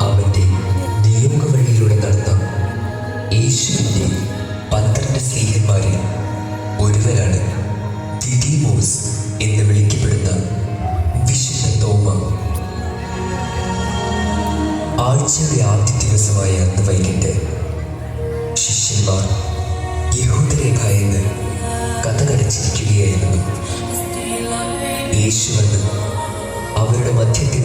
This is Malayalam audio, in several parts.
അവന്റെ നിയോഗ വഴിയിലൂടെ നടന്ന യേശുവിന്റെ പന്ത്രണ്ട് സ്ത്രീയന്മാരിൽ ഒരുവനാണ് ദിദിമോസ് എന്ന് വിളിക്കപ്പെടുന്ന വിശുദ്ധ തോമ. ആഴ്ചയുടെ ആദ്യ ദിവസമായ ശിഷ്യന്മാർ യഹൂദരെ ഭയന്ന് കഥകടച്ചിരിക്കുകയായിരുന്നു. യേശു വന്ന് അവരുടെ മധ്യത്തിൽ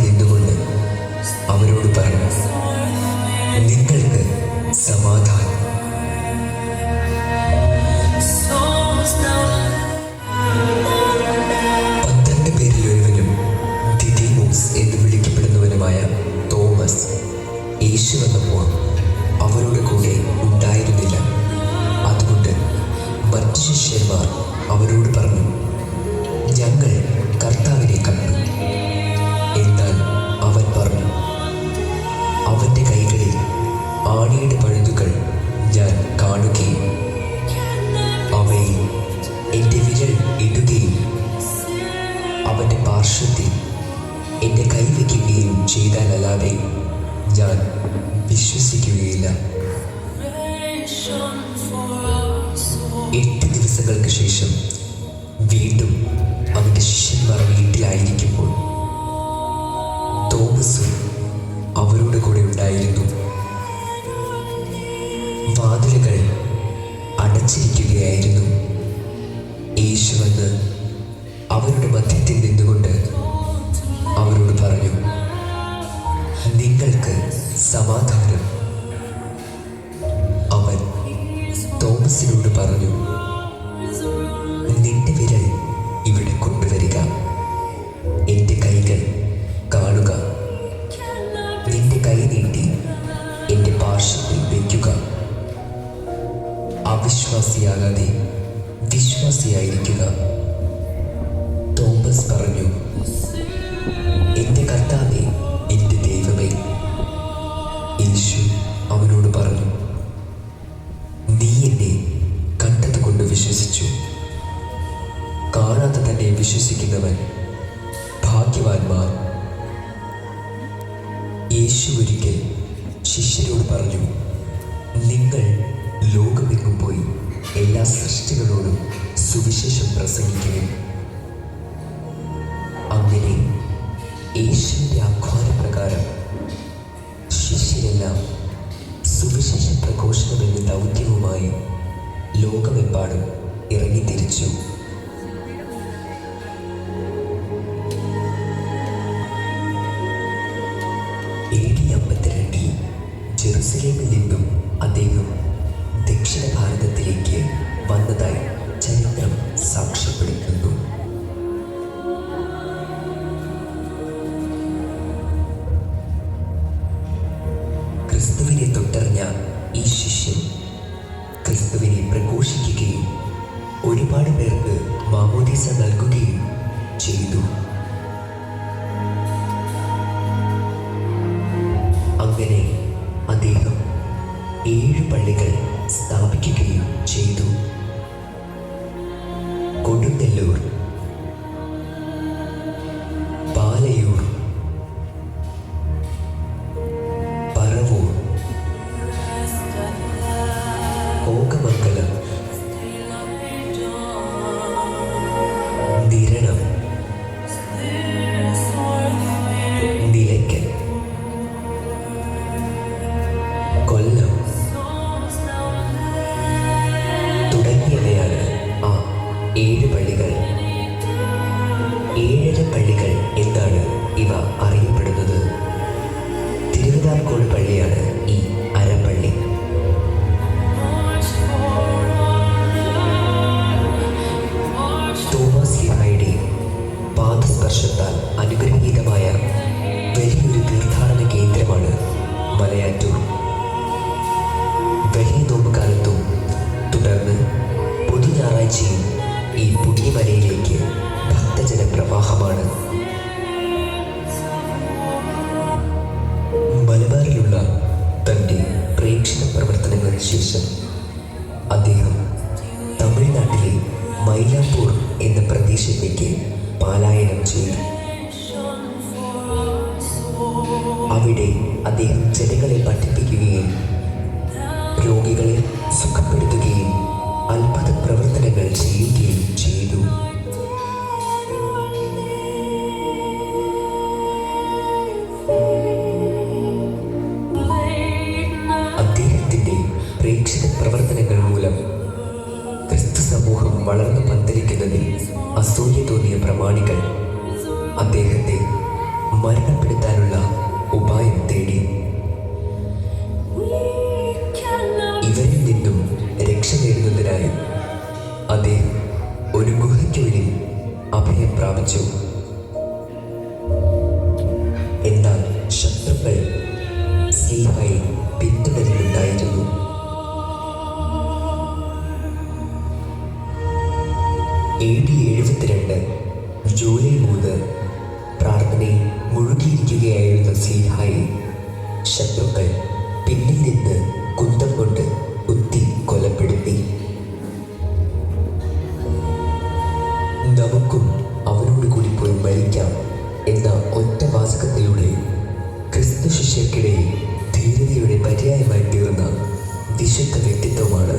സമാധാനം. പന്ത്രണ്ട് പേരിൽ ഒരുവനും ദിദിമോസ് എന്ന് വിളിക്കപ്പെടുന്നവനുമായ തോമസ് യേശു വന്നപ്പോൾ അവരുടെ കൂടെ ഉണ്ടായിരുന്നില്ല. അതുകൊണ്ട് മറ്റു ശിഷ്യന്മാർ അവരോട് പറഞ്ഞു അവന്റെ എന്റെ കൈവയ്ക്കുകയും ചെയ്താലല്ലാതെ ഞാൻ വിശ്വസിക്കുകയില്ല. എട്ട് ദിവസങ്ങൾക്ക് ശേഷം വീണ്ടും അവന്റെ ശിഷ്യന്മാർ വീട്ടിലായിരിക്കുമ്പോൾ തോമസും അവരുടെ കൂടെ ഉണ്ടായിരുന്നു. വാതിലുകൾ അടച്ചിരിക്കുകയായിരുന്നു. യേശുവെന്ന് അവരുടെ മധ്യത്തിൽ നിന്നുകൊണ്ട് പറഞ്ഞു നിങ്ങൾക്ക് സമാധാനം. അവൻ തോമസിനോട് പറഞ്ഞു നിന്റെ വിരൽ ഇവിടെ കൊണ്ടുവരിക. എന്റെ കൈകൾ കാണുക. നിന്റെ കൈ നീട്ടി എന്റെ പാർശ്വത്തിൽ വയ്ക്കുക അവിശ്വാസിയാകാതെ വിശ്വാസിയായിരിക്കുക. തോമസ് പറഞ്ഞു കാണാതെ വിശ്വസിക്കുന്നവർ ഭാഗ്യവാന്മാർ. യേശു ഒരിക്കൽ ശിഷ്യരോട് പറഞ്ഞു നിങ്ങൾ ലോകമെങ്ങും പോയി എല്ലാ സൃഷ്ടികളോടും സുവിശേഷം പ്രസംഗിക്കുകയും അങ്ങനെ യേശുവിന്റെ ആഹ്വാനപ്രകാരം ശിഷ്യരെല്ലാം സുവിശേഷ പ്രഘോഷണമെന്ന ദൗത്യവുമായി ലോകമെമ്പാടും ഇറങ്ങിത്തിരിച്ചു. ജെറുസലേമിൽ നിന്നും അദ്ദേഹം ദക്ഷിണ ഭാരതത്തിലേക്ക് വന്നതായി ചരിത്രം സാക്ഷ്യപ്പെടുത്തുന്നു. ക്രിസ്തുവിനെ തൊട്ടറിഞ്ഞ ഈ ശിഷ്യൻ ക്രിസ്തുവിനെ പ്രഘോഷിക്കുകയും ഒരുപാട് പേർക്ക് മാമോദീസ നൽകുകയും ചെയ്തു. അങ്ങനെ അദ്ദേഹം ഏഴ് പള്ളികൾ സ്ഥാപിക്കുകയും ചെയ്തു. കൊടുങ്ങല്ലൂർ പാദസ്പർശത്താൽ അനുഗ്രഹീതമായ വലിയൊരു തീർത്ഥാടന കേന്ദ്രമാണ് മലയാറ്റൂർ. വലിയ നോമ്പുകാലത്തും തുടർന്ന് പൊതു ഞായറാഴ്ചയും ഈ പുണ്യമലയിലേക്ക് ഭക്തജന പ്രവാഹമാണ്. മലബാറിലുള്ള തന്റെ പ്രേക്ഷണ പ്രവർത്തനങ്ങൾക്ക് ശേഷം അദ്ദേഹം തമിഴ്നാട്ടിലെ മൈലാപ്പൂർ എന്ന പ്രദേശത്തേക്ക് പലായനം ചെയ്തു. അവിടെ അദ്ദേഹം ജനങ്ങളെ പഠിപ്പിക്കുകയും രോഗികളെ സുഖപ്പെടുത്തുകയും അത്ഭുത പ്രവർത്തനങ്ങൾ ചെയ്യുകയും ചെയ്തു. പ്രവർത്തനങ്ങൾ മൂലം ക്രിസ്തു സമൂഹം വളർന്നു പന്തലിക്കുന്നതിൽ അസൂയ തോന്നിയ പ്രമാണികൾ അദ്ദേഹത്തെ മരണപ്പെടുത്താനുള്ള ഉപായം തേടി. ഇവരിൽ നിന്നും രക്ഷ നേടുന്നതിനായി അദ്ദേഹം ഒരു ഗുഹയ്ക്കുള്ളിൽ അഭയം പ്രാപിച്ചു. എ ഡി എഴുപത്തിരണ്ട്. ജൂലൈ മൂന്ന്. പ്രാർത്ഥനയിൽ മുഴുകിയിരിക്കുകയായിരുന്ന സ്ലീഹായി ശത്രുക്കൾ പിന്നിൽ നിന്ന് കുന്തം കൊണ്ട് കുത്തി കൊലപ്പെടുത്തി. നമുക്കും അവനോട് കൂടി പോയി മരിക്കാം എന്ന ഒറ്റ വാചകത്തിലൂടെ ക്രിസ്തു ശിഷ്യർക്കിടയിൽ ധീരതയുടെ പര്യായമായി തീർന്ന വിശുദ്ധ വ്യക്തിത്വമാണ്